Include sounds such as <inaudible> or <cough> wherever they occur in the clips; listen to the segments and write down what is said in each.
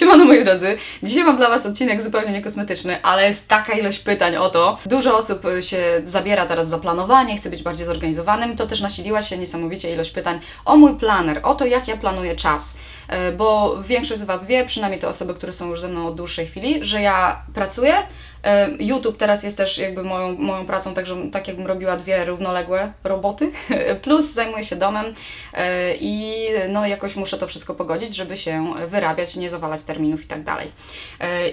Siemano moi drodzy, dzisiaj mam dla Was odcinek zupełnie niekosmetyczny, ale jest taka ilość pytań o to. Dużo osób y, się zabiera teraz za planowanie, chce być bardziej zorganizowanym. To też nasiliła się niesamowicie ilość pytań o mój planer, o to jak ja planuję czas. Y, Bo większość z Was wie, przynajmniej te osoby, które są już ze mną od dłuższej chwili, że ja pracuję. Y, YouTube teraz jest też jakby moją, moją pracą, także tak jakbym robiła dwie równoległe roboty, <laughs> plus zajmuję się domem y, i no jakoś muszę to wszystko pogodzić, żeby się wyrabiać, nie zawalać terminów i tak dalej.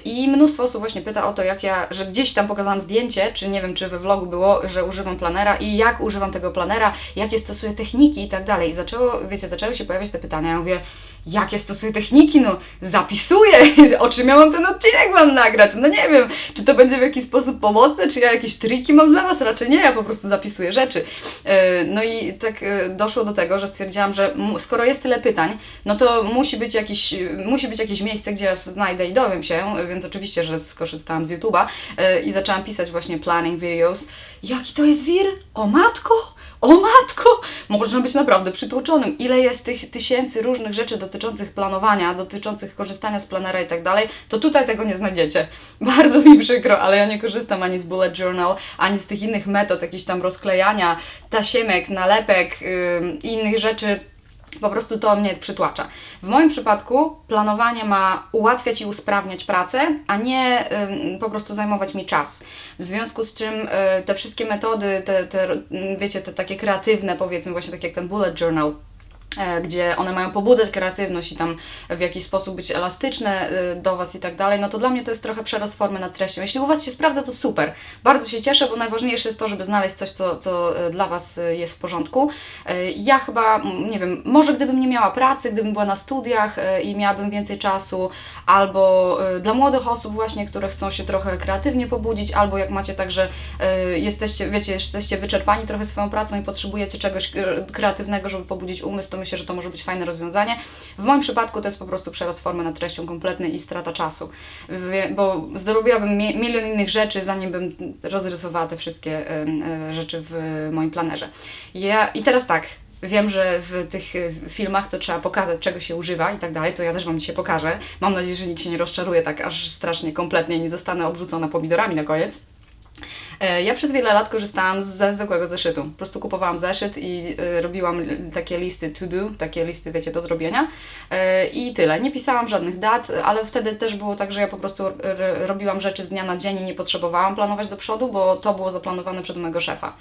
I mnóstwo osób właśnie pyta o to, jak ja, że gdzieś tam pokazałam zdjęcie, czy nie wiem, czy we vlogu było, że używam planera i jak używam tego planera, jakie stosuję techniki i tak dalej. I zaczęło, wiecie, zaczęły się pojawiać te pytania. Ja mówię, jakie stosuję techniki? No, zapisuję, <laughs> o czym ja mam ten odcinek mam nagrać? No nie wiem, czy to będzie w jakiś sposób pomocne, czy ja jakieś triki mam dla Was? Raczej nie, ja po prostu zapisuję rzeczy. E, No i tak e, doszło do tego, że stwierdziłam, że skoro jest tyle pytań, no to musi być, jakiś, musi być jakieś miejsce, gdzie ja znajdę i dowiem się, więc oczywiście, że skorzystałam z YouTube'a e, i zaczęłam pisać właśnie planning videos. Jaki to jest wir? O matko! O matko! Można być naprawdę przytłoczonym. Ile jest tych tysięcy różnych rzeczy dotyczących planowania, dotyczących korzystania z planera i tak dalej, to tutaj tego nie znajdziecie. <laughs> Bardzo mi przykro, ale ja nie korzystam ani z bullet journal, ani z tych innych metod, jakichś tam rozklejania, tasiemek, nalepek i innych rzeczy. Po prostu to mnie przytłacza. W moim przypadku planowanie ma ułatwiać i usprawniać pracę, a nie ym, po prostu zajmować mi czas. W związku z czym y, te wszystkie metody, te, te, wiecie, te takie kreatywne, powiedzmy, właśnie tak jak ten bullet journal, gdzie one mają pobudzać kreatywność i tam w jakiś sposób być elastyczne e, do Was i tak dalej, no to dla mnie to jest trochę przerost formy nad treścią. Jeśli u Was się sprawdza, to super. Bardzo się cieszę, bo najważniejsze jest to, żeby znaleźć coś, co, co e, dla Was e, jest w porządku. E, Ja chyba, nie wiem, może gdybym nie miała pracy, gdybym była na studiach e, i miałabym więcej czasu, albo e, dla młodych osób właśnie, które chcą się trochę kreatywnie pobudzić, albo jak macie tak, że e, jesteście, wiecie, jesteście wyczerpani trochę swoją pracą i potrzebujecie czegoś e, kreatywnego, żeby pobudzić umysł, to myślę, że to może być fajne rozwiązanie. W moim przypadku to jest po prostu przerost formy nad treścią kompletny i strata czasu, bo zrobiłabym mi- milion innych rzeczy, zanim bym rozrysowała te wszystkie rzeczy w moim planerze. Ja, I teraz tak, Wiem, że w tych e, filmach to trzeba pokazać, czego się używa i tak dalej, to ja też Wam dzisiaj pokażę. Mam nadzieję, że nikt się nie rozczaruje tak aż strasznie kompletnie i nie zostanę obrzucona pomidorami na koniec. E, Ja przez wiele lat korzystałam ze zwykłego zeszytu. Po prostu kupowałam zeszyt i e, robiłam takie listy to do, takie listy, wiecie, do zrobienia. E, I tyle. Nie pisałam żadnych dat, ale wtedy też było tak, że ja po prostu robiłam rzeczy z dnia na dzień i nie potrzebowałam planować do przodu, bo to było zaplanowane przez mojego szefa.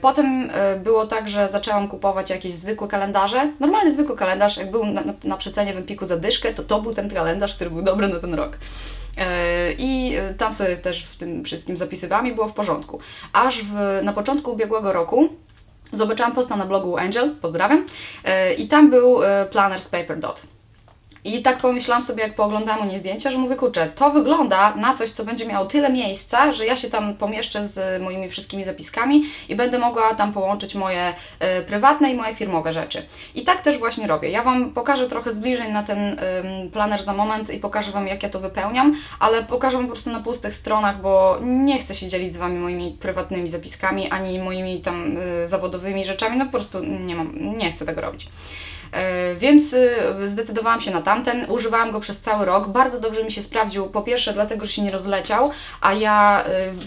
Potem było tak, że zaczęłam kupować jakieś zwykłe kalendarze. Normalny zwykły kalendarz, jak był na, na, na przecenie w Empiku za dyszkę, to to był ten kalendarz, który był dobry na ten rok. E, I e, tam sobie też w tym wszystkim zapisywałam i było w porządku. Aż w, na początku ubiegłego roku zobaczyłam posta na blogu Angel, pozdrawiam, e, i tam był planer z Paper Dot. I tak pomyślałam sobie, jak pooglądałam u niej zdjęcia, że mówię, kurczę, to wygląda na coś, co będzie miało tyle miejsca, że ja się tam pomieszczę z moimi wszystkimi zapiskami i będę mogła tam połączyć moje e, prywatne i moje firmowe rzeczy. I tak też właśnie robię. Ja Wam pokażę trochę zbliżeń na ten ym, planer za moment i pokażę Wam, jak ja to wypełniam, ale pokażę Wam po prostu na pustych stronach, bo nie chcę się dzielić z Wami moimi prywatnymi zapiskami, ani moimi tam y, zawodowymi rzeczami, no po prostu nie mam, nie chcę tego robić. E, Więc y, zdecydowałam się na tamten. Używałam go przez cały rok. Bardzo dobrze mi się sprawdził. Po pierwsze, dlatego, że się nie rozleciał, a ja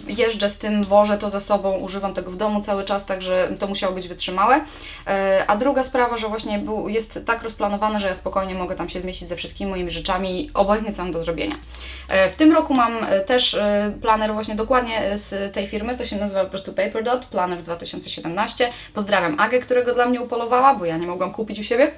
y, jeżdżę z tym, wożę to ze sobą, używam tego w domu cały czas, także to musiało być wytrzymałe. E, A druga sprawa, że właśnie był, jest tak rozplanowany, że ja spokojnie mogę tam się zmieścić ze wszystkimi moimi rzeczami, obojętnie co mam do zrobienia. E, W tym roku mam też planer właśnie dokładnie z tej firmy, to się nazywa po prostu Paper Dot, Planner 2017. Pozdrawiam Agę, którego dla mnie upolowała, bo ja nie mogłam kupić u siebie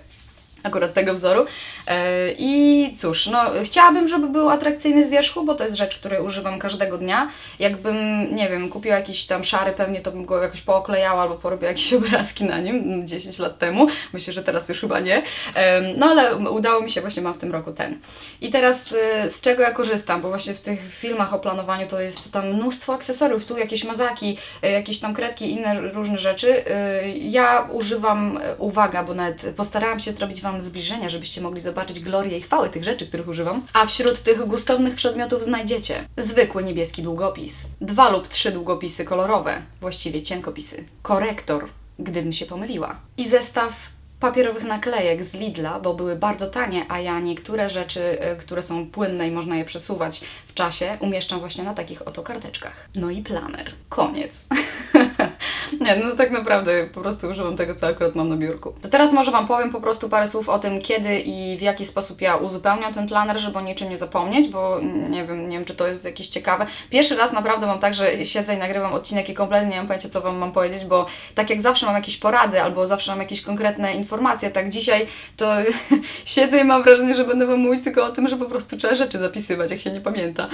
akurat tego wzoru. E, I cóż, no chciałabym, żeby był atrakcyjny z wierzchu, bo to jest rzecz, której używam każdego dnia. Jakbym, nie wiem, kupiła jakiś tam szary, pewnie to bym go jakoś pooklejała albo porobiła jakieś <laughs> obrazki na nim mm, 10 lat temu. Myślę, że teraz już chyba nie. No ale udało mi się, właśnie mam w tym roku ten. I teraz y, z czego ja korzystam, bo właśnie w tych filmach o planowaniu to jest tam mnóstwo akcesoriów, tu jakieś mazaki, y, jakieś tam kredki inne różne rzeczy. Y, Ja używam, uwaga, bo nawet postarałam się zrobić Wam zbliżenia, żebyście mogli zobaczyć glorię i chwałę tych rzeczy, których używam. A wśród tych gustownych przedmiotów znajdziecie zwykły niebieski długopis, dwa lub trzy długopisy kolorowe, właściwie cienkopisy, korektor, gdybym się pomyliła, i zestaw papierowych naklejek z Lidla, bo były bardzo tanie, a ja niektóre rzeczy, y, które są płynne i można je przesuwać w czasie, umieszczam właśnie na takich oto karteczkach. No i planer. Koniec. <laughs> <laughs> Nie, no tak naprawdę po prostu używam tego, co akurat mam na biurku. To teraz może Wam powiem po prostu parę słów o tym, kiedy i w jaki sposób ja uzupełniam ten planer, żeby o niczym nie zapomnieć, bo nie wiem, nie wiem, czy to jest jakieś ciekawe. Pierwszy raz naprawdę mam tak, że siedzę i nagrywam odcinek i kompletnie nie mam pojęcia, co Wam mam powiedzieć, bo tak jak zawsze mam jakieś porady albo zawsze mam jakieś konkretne informacje, tak dzisiaj to <laughs> siedzę i mam wrażenie, że będę Wam mówić tylko o tym, że po prostu trzeba rzeczy zapisywać, jak się nie pamięta.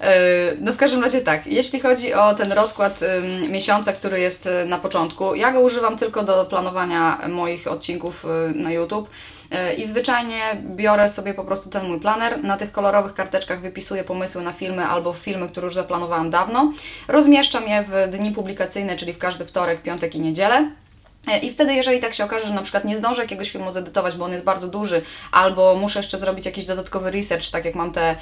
E, No w każdym razie tak, jeśli chodzi o ten rozkład miesiąca, który jest na początku, ja go używam tylko do planowania moich odcinków y, na YouTube. Y, I zwyczajnie biorę sobie po prostu ten mój planer, na tych kolorowych karteczkach wypisuję pomysły na filmy albo filmy, które już zaplanowałam dawno. Rozmieszczam je w dni publikacyjne, czyli w każdy wtorek, piątek i niedzielę. E, I wtedy, jeżeli tak się okaże, że na przykład nie zdążę jakiegoś filmu zedytować, bo on jest bardzo duży, albo muszę jeszcze zrobić jakiś dodatkowy research, tak jak mam te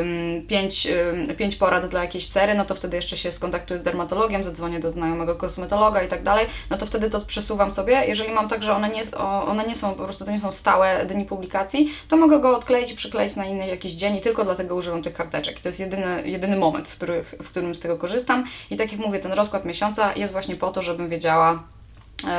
ym, pięć, ym, pięć porad dla jakiejś cery, no to wtedy jeszcze się skontaktuję z dermatologiem, zadzwonię do znajomego kosmetologa i tak dalej, no to wtedy to przesuwam sobie. Jeżeli mam tak, że one nie, one nie są, po prostu to nie są stałe dni publikacji, to mogę go odkleić i przykleić na inny jakiś dzień i tylko dlatego używam tych karteczek. To jest jedyny, jedyny moment, w, których, w którym z tego korzystam i tak jak mówię, ten rozkład miesiąca jest właśnie po to, żebym wiedziała,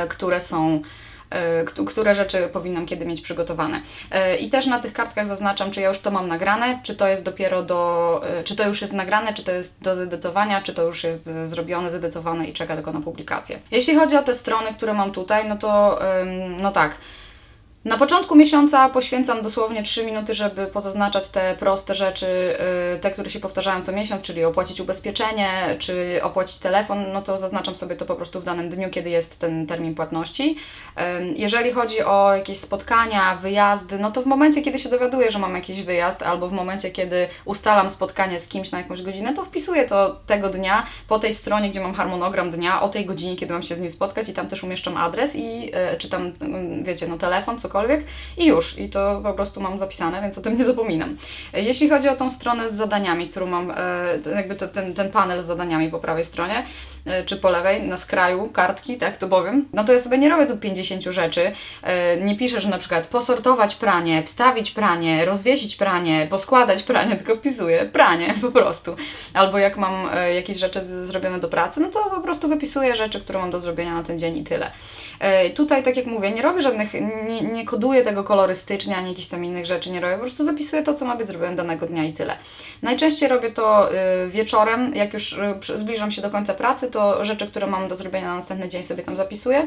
które są e, kt- które rzeczy powinnam kiedy mieć przygotowane. E, I też na tych kartkach zaznaczam, czy ja już to mam nagrane, czy to jest dopiero do, e, czy to już jest nagrane, czy to jest do zedytowania, czy to już jest e, zrobione, zedytowane i czeka tylko na publikację. Jeśli chodzi o te strony, które mam tutaj, no to no tak. Na początku miesiąca poświęcam dosłownie 3 minuty, żeby pozaznaczać te proste rzeczy, y, te, które się powtarzają co miesiąc, czyli opłacić ubezpieczenie, czy opłacić telefon, no to zaznaczam sobie to po prostu w danym dniu, kiedy jest ten termin płatności. Jeżeli chodzi o jakieś spotkania, wyjazdy, no to w momencie, kiedy się dowiaduję, że mam jakiś wyjazd, albo w momencie, kiedy ustalam spotkanie z kimś na jakąś godzinę, to wpisuję to tego dnia po tej stronie, gdzie mam harmonogram dnia, o tej godzinie, kiedy mam się z nim spotkać i tam też umieszczam adres i y, czy tam, wiecie, no telefon, cokolwiek i już. I to po prostu mam zapisane, więc o tym nie zapominam. Jeśli chodzi o tą stronę z zadaniami, którą mam, e, jakby to, ten, ten panel z zadaniami po prawej stronie, e, czy po lewej, na skraju kartki, tak to powiem, no to ja sobie nie robię tu 50 rzeczy. E, Nie piszę, że na przykład posortować pranie, wstawić pranie, rozwiesić pranie, poskładać pranie, <laughs> tylko wpisuję pranie po prostu. Albo jak mam jakieś rzeczy zrobione do pracy, no to po prostu wypisuję rzeczy, które mam do zrobienia na ten dzień i tyle. Tutaj, tak jak mówię, nie robię żadnych, nie, nie koduję tego kolorystycznie, ani jakichś tam innych rzeczy nie robię, po prostu zapisuję to, co ma być zrobione danego dnia i tyle. Najczęściej robię to y, wieczorem, jak już y, zbliżam się do końca pracy, to rzeczy, które mam do zrobienia na następny dzień sobie tam zapisuję.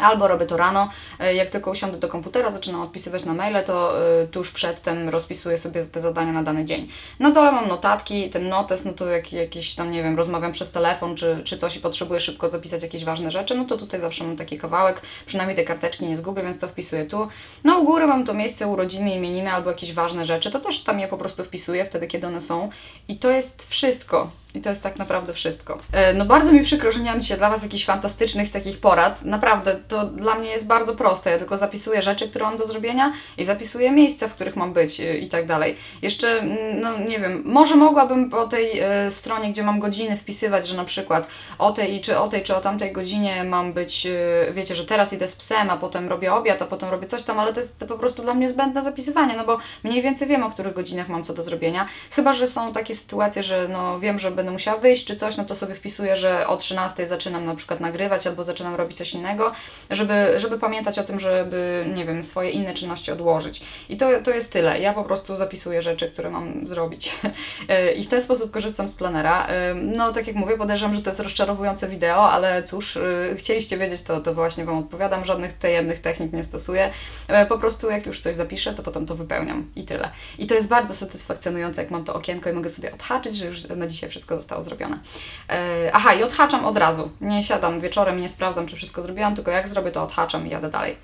Albo robię to rano, e, jak tylko usiądę do komputera, zaczynam odpisywać na maile, to y, tuż przedtem rozpisuję sobie te zadania na dany dzień. Na dole mam notatki, ten notes, no to jak, jakieś tam, nie wiem, rozmawiam przez telefon czy, czy coś i potrzebuję szybko zapisać jakieś ważne rzeczy, no to tutaj zawsze mam taki kawałek, przynajmniej te karteczki nie zgubię, więc to wpisuję tu. No u góry mam to miejsce urodziny, imieniny albo jakieś ważne rzeczy, to też tam je po prostu wpisuję wtedy, kiedy one są i to jest wszystko. I to jest tak naprawdę wszystko. E, No bardzo mi przykro, że nie mam dzisiaj dla Was jakichś fantastycznych takich porad. Naprawdę, to dla mnie jest bardzo proste. Ja tylko zapisuję rzeczy, które mam do zrobienia i zapisuję miejsca, w których mam być e, i tak dalej. Jeszcze, mm, no nie wiem, może mogłabym po tej e, stronie, gdzie mam godziny wpisywać, że na przykład o tej, czy o tej, czy o tamtej godzinie mam być, wiecie, że teraz idę z psem, a potem robię obiad, a potem robię coś tam, ale to jest to po prostu dla mnie zbędne zapisywanie, no bo mniej więcej wiem, o których godzinach mam co do zrobienia. Chyba, że są takie sytuacje, że no wiem, że będę musiała wyjść czy coś, no to sobie wpisuję, że o 13 zaczynam na przykład nagrywać albo zaczynam robić coś innego, żeby, żeby pamiętać o tym, żeby, nie wiem, swoje inne czynności odłożyć. I to, to jest tyle. Ja po prostu zapisuję rzeczy, które mam zrobić. <laughs> I w ten sposób korzystam z planera. No, tak jak mówię, podejrzewam, że to jest rozczarowujące wideo, ale cóż, e, chcieliście wiedzieć, to, to właśnie Wam odpowiadam. Żadnych tajemnych technik nie stosuję. E, Po prostu jak już coś zapiszę, to potem to wypełniam i tyle. I to jest bardzo satysfakcjonujące, jak mam to okienko i mogę sobie odhaczyć, że już na dzisiaj wszystko zostało zrobione. E, Aha, i odhaczam od razu. Nie siadam wieczorem i nie sprawdzam, czy wszystko zrobiłam, tylko jak zrobię, to odhaczam i jadę dalej.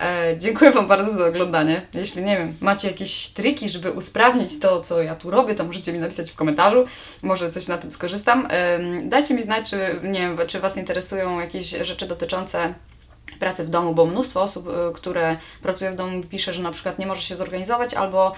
E, dziękuję Wam bardzo za oglądanie. Jeśli nie wiem, macie jakieś triki, żeby usprawnić to, co ja tu robię, to możecie mi napisać w komentarzu. Może coś na tym skorzystam. Em, dajcie mi znać, czy nie wiem, czy Was interesują jakieś rzeczy dotyczące pracy w domu, bo mnóstwo osób, y, które pracuje w domu, pisze, że na przykład nie może się zorganizować, albo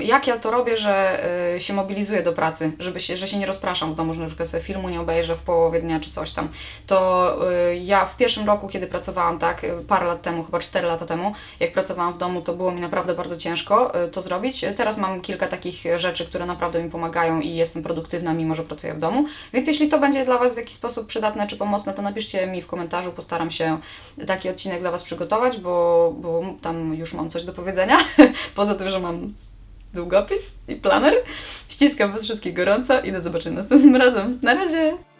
jak ja to robię, że y, się mobilizuję do pracy, żeby się, że się nie rozpraszam w domu, że na przykład sobie filmu nie obejrzę w połowie dnia czy coś tam. To y, ja w pierwszym roku, kiedy pracowałam, tak, parę lat temu, chyba 4 lata temu, jak pracowałam w domu, to było mi naprawdę bardzo ciężko to zrobić. Teraz mam kilka takich rzeczy, które naprawdę mi pomagają i jestem produktywna, mimo że pracuję w domu. Więc jeśli to będzie dla Was w jakiś sposób przydatne czy pomocne, to napiszcie mi w komentarzu, postaram taki odcinek dla Was przygotować, bo, bo tam już mam coś do powiedzenia. <laughs> Poza tym, że mam długopis i planer. Ściskam Was wszystkich gorąco i do zobaczenia następnym razem. Na razie!